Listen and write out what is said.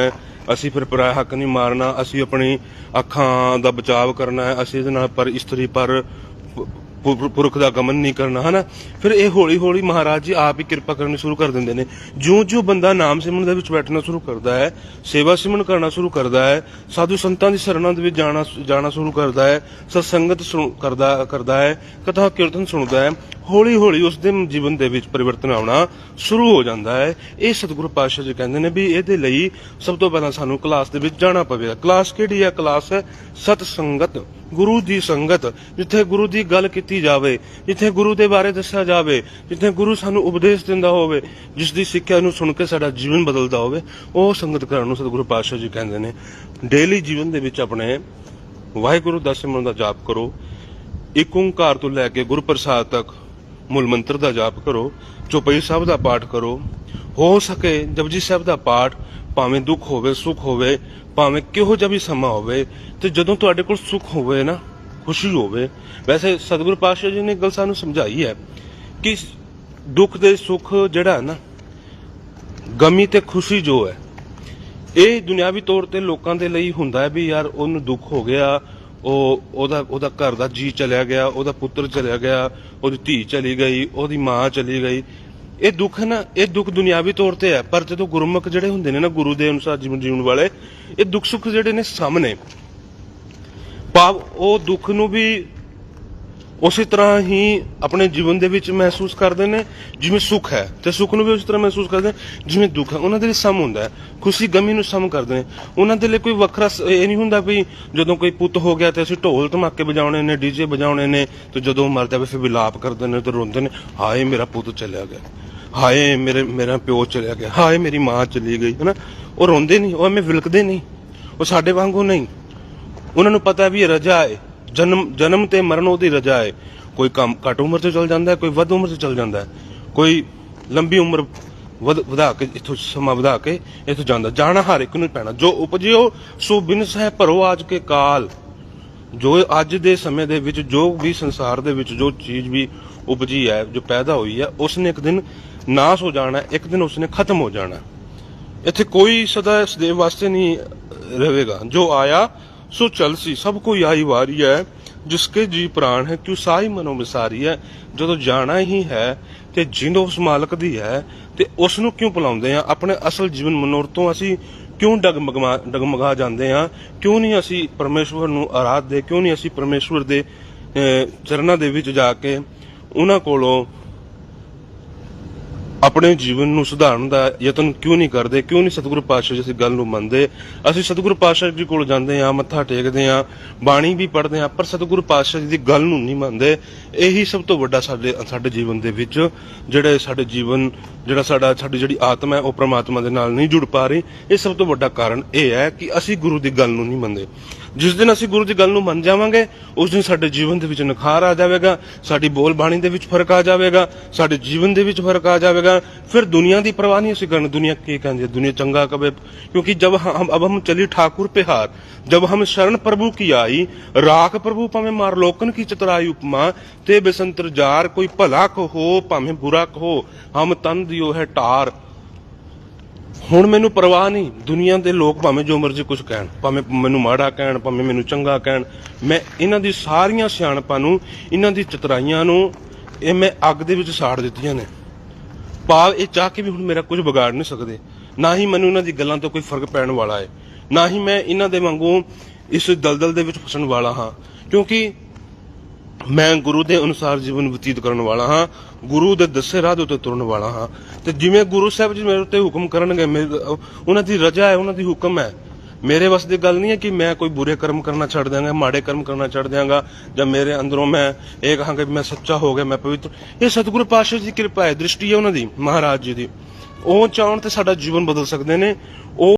ਹੈ। ਅਸੀਂ ਫਿਰ ਪਰਾਇਆ ਹੱਕ ਨਹੀਂ ਮਾਰਨਾ, ਅਸੀਂ ਆਪਣੀ ਅੱਖਾਂ ਦਾ ਬਚਾਅ ਕਰਨਾ ਹੈ, ਅਸੀਂ ਇਹਦੇ ਨਾਲ ਪਰ ਇਸਤਰੀ ਪਰ ਪੁਰਖ ਦਾ ਗਮਨ ਨਹੀਂ ਕਰਨਾ, ਹਨਾ? ਫਿਰ ਇਹ ਹੌਲੀ ਹੌਲੀ ਮਹਾਰਾਜ ਜੀ ਆਪ ਹੀ ਕਿਰਪਾ ਕਰਨੀ ਸ਼ੁਰੂ ਕਰ ਦਿੰਦੇ ਨੇ। ਜਿਉਂ ਜਿਉਂ ਬੰਦਾ ਨਾਮ ਸਿਮਰਨ ਦੇ ਵਿੱਚ ਬੈਠਣਾ ਸ਼ੁਰੂ ਕਰਦਾ ਹੈ, ਸੇਵਾ ਸਿਮਰਨ ਕਰਨਾ ਸ਼ੁਰੂ ਕਰਦਾ ਹੈ, ਸਾਧੂ ਸੰਤਾਂ ਦੀ ਸ਼ਰਨਾਂ ਦੇ ਵਿੱਚ ਜਾਣਾ ਜਾਣਾ ਸ਼ੁਰੂ ਕਰਦਾ ਹੈ, ਸਤਸੰਗਤ ਸੁਣ- ਕਰਦਾ ਕਰਦਾ ਹੈ ਕਥਾ ਕੀਰਤਨ ਸੁਣਦਾ ਹੈ ਹੌਲੀ ਹੌਲੀ ਉਸ ਦੇ ਜੀਵਨ ਦੇ ਵਿੱਚ ਪਰਿਵਰਤਨ ਆਉਣਾ ਸ਼ੁਰੂ ਹੋ ਜਾਂਦਾ ਹੈ। ਇਹ ਸਤਿਗੁਰੂ ਪਾਤਸ਼ਾਹ ਜੀ ਕਹਿੰਦੇ ਨੇ ਵੀ ਇਹਦੇ ਲਈ ਸਭ ਤੋਂ ਪਹਿਲਾਂ ਸਾਨੂੰ ਕਲਾਸ ਦੇ ਵਿੱਚ ਜਾਣਾ ਪਵੇਗਾ। ਕਲਾਸ ਕਿਹੜੀ ਹੈ? ਕਲਾਸ ਹੈ ਸਤ ਸੰਗਤ, ਗੁਰੂ ਦੀ ਸੰਗਤ, ਜਿੱਥੇ ਗੁਰੂ ਦੀ ਗੱਲ ਕੀਤੀ ਜਾਵੇ, ਜਿੱਥੇ ਗੁਰੂ ਦੇ ਬਾਰੇ ਦੱਸਿਆ ਜਾਵੇ, ਜਿੱਥੇ ਗੁਰੂ ਸਾਨੂੰ ਉਪਦੇਸ਼ ਦਿੰਦਾ ਹੋਵੇ, ਜਿਸ ਦੀ ਸਿੱਖਿਆ ਨੂੰ ਸੁਣ ਕੇ ਸਾਡਾ ਜੀਵਨ ਬਦਲਦਾ ਹੋਵੇ, ਉਹ ਸੰਗਤ ਕਰਨ ਨੂੰ ਸਤਿਗੁਰੂ ਪਾਤਸ਼ਾਹ ਜੀ ਕਹਿੰਦੇ ਨੇ, ਡੇਲੀ ਜੀਵਨ ਦੇ ਵਿੱਚ ਆਪਣੇ ਵਾਹਿਗੁਰੂ ਦਾ ਦਾ ਜਾਪ ਕਰੋ। ਇੱਕ ਓੰਕਾਰ ਤੋਂ ਲੈ ਕੇ ਗੁਰਪ੍ਰਸਾਦ ਤੱਕ ਮੂਲ ਮੰਤਰ ਦਾ ਜਾਪ ਕਰੋ, ਚੌਪਈ ਸਾਹਿਬ ਦਾ ਪਾਠ ਕਰੋ। ਹੋ ਸਕੇ ਜਪਜੀ ਸਾਹਿਬ ਦਾ ਪਾਠ, ਭਾਵੇਂ ਦੁੱਖ ਹੋਵੇ, ਸੁੱਖ ਹੋਵੇ, ਭਾਵੇਂ ਕਿਹੋ ਜਿਹਾ ਵੀ ਸਮਾਂ ਹੋਵੇ, ਤੇ ਜਦੋਂ ਤੁਹਾਡੇ ਕੋਲ ਸੁੱਖ ਹੋਵੇ ਨਾ, ਖੁਸ਼ੀ ਹੋਵੇ, ਵੈਸੇ ਸਤਿਗੁਰੂ ਪਾਤਸ਼ਾਹ ਜੀ ਨੇ ਗੱਲ ਸਾਨੂੰ ਸਮਝਾਈ ਹੈ ਕਿ ਦੁੱਖ ਦੇ ਸੁੱਖ ਜਿਹੜਾ ਹੈ ਨਾ, ਗਮੀ ਤੇ ਖੁਸ਼ੀ ਜੋ ਹੈ, ਇਹ ਦੁਨਿਆਵੀ ਤੌਰ ਤੇ ਲੋਕਾਂ ਦੇ ਲਈ ਹੁੰਦਾ ਹੈ ਵੀ ਯਾਰ ਉਹਨੂੰ ਦੁੱਖ ਹੋ ਗਿਆ ਉਹ ਉਹਦਾ ਉਹਦਾ ਘਰ ਦਾ ਜੀ ਚਲਿਆ ਗਿਆ, ਉਹਦਾ ਪੁੱਤਰ ਚਲਿਆ ਗਿਆ, ਉਹਦੀ ਧੀ ਚਲੀ ਗਈ, ਉਹਦੀ ਮਾਂ ਚਲੀ ਗਈ। ਇਹ ਦੁੱਖ ਨਾ, ਇਹ ਦੁੱਖ ਦੁਨਿਆਵੀ ਤੌਰ ਤੇ ਹੈ, ਪਰ ਜਦੋਂ ਗੁਰਮੁਖ ਜਿਹੜੇ ਹੁੰਦੇ ਨੇ ਨਾ ਗੁਰੂ ਦੇ ਅਨੁਸਾਰ ਜੀਵਨ ਜੀਉਣ ਵਾਲੇ, ਇਹ ਦੁੱਖ ਸੁੱਖ ਜਿਹੜੇ ਨੇ ਸਾਹਮਣੇ। ਭਾਵ ਉਹ ਦੁੱਖ ਨੂੰ ਵੀ ਉਸੇ ਤਰ੍ਹਾਂ ਹੀ ਆਪਣੇ ਜੀਵਨ ਦੇ ਵਿੱਚ ਮਹਿਸੂਸ ਕਰਦੇ ਨੇ, ਜਿਵੇਂ ਸੁੱਖ ਹੈ, ਤੇ ਸੁੱਖ ਨੂੰ ਵੀ ਉਸੇ ਤਰ੍ਹਾਂ ਮਹਿਸੂਸ ਕਰਦੇ ਜਿਵੇਂ ਦੁੱਖ ਹੈ, ਉਹਨਾਂ ਦੇ ਲਈ ਸਮ ਹੁੰਦਾ ਹੈ, ਖੁਸ਼ੀ ਗਮੀ ਨੂੰ ਸਮ ਕਰਦੇ ਨੇ। ਉਹਨਾਂ ਦੇ ਲਈ ਕੋਈ ਵੱਖਰਾ ਇਹ ਨਹੀਂ ਹੁੰਦਾ ਵੀ ਜਦੋਂ ਕੋਈ ਪੁੱਤ ਹੋ ਗਿਆ ਤੇ ਅਸੀਂ ਢੋਲ ਧਮਾਕੇ ਵਜਾਉਣੇ ਨੇ ਡੀਜੇ ਵਜਾਉਣੇ ਨੇ, ਤੇ ਜਦੋਂ ਮਰ ਜਾਵੇ ਫਿਰ ਵਿਲਾਪ ਕਰਦੇ ਨੇ ਤੇ ਰੋਂਦੇ ਨੇ, ਹਾਏ ਮੇਰਾ ਪੁੱਤ ਚਲਿਆ ਗਿਆ, ਹਾਏ ਮੇਰੇ, ਮੇਰਾ ਪਿਓ ਚਲਿਆ ਗਿਆ, ਹਾਏ ਮੇਰੀ ਮਾਂ ਚਲੀ ਗਈ, ਹਨਾ? ਉਹ ਰੋਂਦੇ ਨਹੀਂ, ਉਹ ਐਵੇਂ ਵਿਲਕਦੇ ਨਹੀਂ, ਉਹ ਸਾਡੇ ਵਾਂਗੂ ਨਹੀਂ। ਉਹਨਾਂ ਨੂੰ ਪਤਾ ਵੀ ਰਜਾ ਹੈ। ਜਨਮ ਜਨਮ ਤੇ ਮਰਨ ਉਹਦੀ ਰਜਾ ਹੈ। ਕੋਈ ਕੰਮ ਘੱਟ ਉਮਰ 'ਚ ਚਲ ਜਾਂਦਾ ਹੈ ਕੋਈ ਵੱਧ ਉਮਰ 'ਚ ਚਲ ਜਾਂਦਾ ਹੈ। ਕੋਈ ਲੰਬੀ ਉਮਰ ਵਧ- ਵਧਾ ਕੇ ਇਥੋਂ ਸਮਾਂ ਵਧਾ ਕੇ ਇਥੋਂ ਜਾਂਦਾ ਜਾਣਾ ਹਰ ਇੱਕ ਨੂੰ ਪੈਣਾ। ਜੋ ਉਪਜਿਓ ਸੋ ਬਿਨਸ ਹੈ ਭਰੋ ਅੱਜ ਕੇ ਕਾਲ। ਜੋ ਅੱਜ ਦੇ ਸਮੇਂ ਦੇ ਵਿੱਚ ਜੋ ਵੀ ਸੰਸਾਰ ਦੇ ਵਿੱਚ ਜੋ ਚੀਜ਼ ਵੀ ਉਪਜੀ ਹੈ ਜੋ ਪੈਦਾ ਹੋਈ ਹੈ ਉਸ ਨੇ ਇੱਕ ਦਿਨ ਨਾਸ ਹੋ ਜਾਣਾ ਹੈ, ਇੱਕ ਦਿਨ ਉਸ ਨੇ ਖਤਮ ਹੋ ਜਾਣਾ ਹੈ। ਇੱਥੇ ਕੋਈ ਸਦਾ ਸदैव ਵਾਸਤੇ ਨਹੀਂ ਰਹੇਗਾ ਜੋ ਆਇਆ ਸੋ ਚਲਸੀ ਸਭ ਕੋਈ ਆਈ ਵਾਰੀ ਹੈ, ਜਿਸਕੇ ਜੀ ਪ੍ਰਾਣ ਹੈ, ਕਿਉ ਸਾਈ ਮਨੋ ਵਿਸਾਰੀ ਹੈ। ਜਦੋਂ ਜਾਣਾ ਹੀ ਹੈ ਤੇ ਜਿੰਦ ਉਸ ਮਾਲਕ ਦੀ ਹੈ, ਤੇ ਉਸ ਨੂੰ ਕਿਉਂ ਭੁਲਾਉਂਦੇ ਆ ਆਪਣੇ ਅਸਲ ਜੀਵਨ ਮਨੋਰ ਤੋਂ ਅਸੀਂ ਕਿਉਂ ਡਗਮਗਾ ਡਗਮਗਾ ਜਾਂਦੇ ਆ ਕਿਉਂ ਨਹੀਂ ਅਸੀਂ ਪਰਮੇਸ਼ਵਰ ਨੂੰ ਆਰਾਧ ਦੇ, ਕਿਉਂ ਨਹੀਂ ਅਸੀਂ ਪਰਮੇਸ਼ਵਰ ਦੇ ਚਰਨਾਂ ਦੇ ਵਿੱਚ ਜਾ ਕੇ ਉਹਨਾਂ ਕੋਲੋਂ ਆਪਣੇ ਜੀਵਨ ਨੂੰ ਸੁਧਾਰਨ ਦਾ ਯਤਨ ਕਿਉਂ ਨਹੀਂ ਕਰਦੇ? ਕਿਉਂ ਨਹੀਂ ਸਤਿਗੁਰੂ ਪਾਤਸ਼ਾਹ ਜੀ ਇਸ ਗੱਲ ਨੂੰ ਮੰਨਦੇ? ਅਸੀਂ ਸਤਿਗੁਰੂ ਪਾਤਸ਼ਾਹ ਜੀ ਕੋਲ ਜਾਂਦੇ ਆ ਮੱਥਾ ਟੇਕਦੇ ਆ ਬਾਣੀ ਵੀ ਪੜ੍ਹਦੇ ਆ ਪਰ ਸਤਿਗੁਰੂ ਪਾਤਸ਼ਾਹ ਜੀ ਦੀ ਗੱਲ ਨੂੰ ਨਹੀਂ ਮੰਨਦੇ। ਇਹੀ ਸਭ ਤੋਂ ਵੱਡਾ ਸਾਡੇ ਸਾਡੇ ਜੀਵਨ ਦੇ ਵਿੱਚ ਜਿਹੜੇ ਸਾਡੇ ਜੀਵਨ, ਜਿਹੜਾ ਸਾਡਾ, ਸਾਡੀ ਜਿਹੜੀ ਆਤਮਾ ਹੈ, ਉਹ ਪ੍ਰਮਾਤਮਾ ਦੇ ਨਾਲ ਨਹੀਂ ਜੁੜ ਪਾ ਰਹੀ। ਇਹ ਸਭ ਤੋਂ ਵੱਡਾ ਕਾਰਨ ਇਹ ਹੈ ਕਿ ਅਸੀਂ ਗੁਰੂ ਦੀ ਗੱਲ ਨੂੰ ਨਹੀਂ ਮੰਨਦੇ। ਜਿਸ ਦਿਨ ਅਸੀਂ ਗੁਰੂ ਦੀ ਗੱਲ ਨੂੰ ਮੰਨ ਜਾਵਾਂਗੇ, ਉਸ ਦਿਨ ਸਾਡੇ ਜੀਵਨ ਦੇ ਵਿੱਚ ਨਿਖਾਰ ਆ ਜਾਵੇਗਾ, ਸਾਡੀ ਬੋਲ ਬਾਣੀ ਦੇ ਵਿੱਚ ਫ਼ਰਕ ਆ ਜਾਵੇਗਾ, ਸਾਡੇ ਜੀਵਨ ਦੇ ਵਿੱਚ ਫ਼ਰਕ ਆ ਜਾਵੇਗਾ। ਫਿਰ ਦੁਨੀਆ ਦੀ ਪਰਵਾਹ ਨਹੀਂ ਅਸੀਂ ਕਰਨ, ਦੁਨੀਆ ਕੀ ਕਹਿੰਦੀ ਹੈ? ਦੁਨੀਆ ਚੰਗਾ ਕਵੇ, ਕਿਉਂਕਿ ਜਬ ਹਮ, ਅਬ ਹਮ ਚਲੀ ਠਾਕੁਰ ਪਿਹਾਰ, ਜਬ ਹਮ ਸ਼ਰਨ ਪ੍ਰਭੂ ਕੀ ਆਈ, ਰਾਖ ਪ੍ਰਭੂ ਭਾਵੇਂ ਮਾਰ ਲੋਕਨ ਕੀ ਚਤਰਾਈ ਉਪਮਾ, ਤੇ ਬਸੰਤਰ ਜਾਰ ਕੋਈ ਭਲਾ ਕਹੋ, ਭਾਵੇਂ ਬੁਰਾ ਕਹੋ, ਹਮ ਤਨ ਦਿਓ ਹੈ ਟਾਰ। ਹੁਣ ਮੈਨੂੰ ਪਰਵਾਹ ਨਹੀਂ। ਦੁਨੀਆ ਦੇ ਲੋਕ ਭਾਵੇਂ ਜੋ ਮਰਜ਼ੀ ਕੁਝ ਕਹਿਣ, ਭਾਵੇਂ ਮੈਨੂੰ ਮਾੜਾ ਕਹਿਣ, ਭਾਵੇਂ ਮੈਨੂੰ ਚੰਗਾ ਕਹਿਣ, ਮੈਂ ਇਹਨਾਂ ਦੀ ਸਾਰੀਆਂ ਸਿਆਣਪਾਂ ਨੂੰ, ਇਹਨਾਂ ਦੀ ਚਤਰਾਈਆਂ ਨੂੰ ਇਹ ਮੈਂ ਅੱਗ ਦੇ ਵਿੱਚ ਸਾੜ ਦਿੱਤੀਆਂ ਨੇ। ਭਾਵ ਇਹ ਚਾਹ ਕੇ ਵੀ ਹੁਣ ਮੇਰਾ ਕੁਝ ਵਿਗਾੜ ਨਹੀਂ ਸਕਦੇ। ਨਾ ਹੀ ਮੈਨੂੰ ਇਹਨਾਂ ਦੀ ਗੱਲਾਂ ਤੋਂ ਕੋਈ ਫ਼ਰਕ ਪੈਣ ਵਾਲਾ ਹੈ। ਨਾ ਹੀ ਮੈਂ ਇਹਨਾਂ ਦੇ ਵਾਂਗੂ ਇਸ ਦਲਦਲ ਦੇ ਵਿੱਚ ਫਸਣ ਵਾਲਾ ਹਾਂ। ਕਿਉਂਕਿ ਮੈਂ ਗੁਰੂ ਦੇ ਅਨੁਸਾਰ ਜੀਵਨ ਬਤੀਤ ਕਰਨ ਵਾਲਾ ਹਾਂ, ਗੁਰੂ ਦੇ ਦੱਸੇ ਰਾਹ ਦੇ ਉੱਤੇ ਤੁਰਨ ਵਾਲਾ ਹਾਂ। ਤੇ ਜਿਵੇਂ ਗੁਰੂ ਸਾਹਿਬ ਜੀ ਮੇਰੇ ਉੱਤੇ ਹੁਕਮ ਕਰਨਗੇ ਉਹਨਾਂ ਦੀ ਰਜਾ ਹੈ, ਉਹਨਾਂ ਦੀ ਹੁਕਮ ਹੈ। ਮੇਰੇ ਵੱਸ ਦੀ ਗੱਲ ਨਹੀਂ ਹੈ ਕਿ ਮੈਂ ਕੋਈ ਬੁਰੇ ਕਰਮ ਕਰਨਾ ਛੱਡ ਦਿਆਂਗਾ, ਮਾੜੇ ਕਰਮ ਕਰਨਾ ਛੱਡ ਦਿਆਂਗਾ, ਜਾਂ ਮੇਰੇ ਅੰਦਰੋਂ ਮੈਂ ਇਹ ਕਹਾਂਗਾ ਵੀ ਮੈਂ ਸੱਚਾ ਹੋ ਗਿਆ, ਮੈਂ ਪਵਿੱਤਰ। ਇਹ ਸਤਿਗੁਰੂ ਪਾਤਸ਼ਾਹ ਜੀ ਦੀ ਕਿਰਪਾ ਹੈ, ਦ੍ਰਿਸ਼ਟੀ ਹੈ ਉਹਨਾਂ ਦੀ, ਮਹਾਰਾਜ ਜੀ ਦੀ। ਉਹ ਚਾਹਣ ਤੇ ਸਾਡਾ ਜੀਵਨ ਬਦਲ ਸਕਦੇ ਨੇ। ਉਹ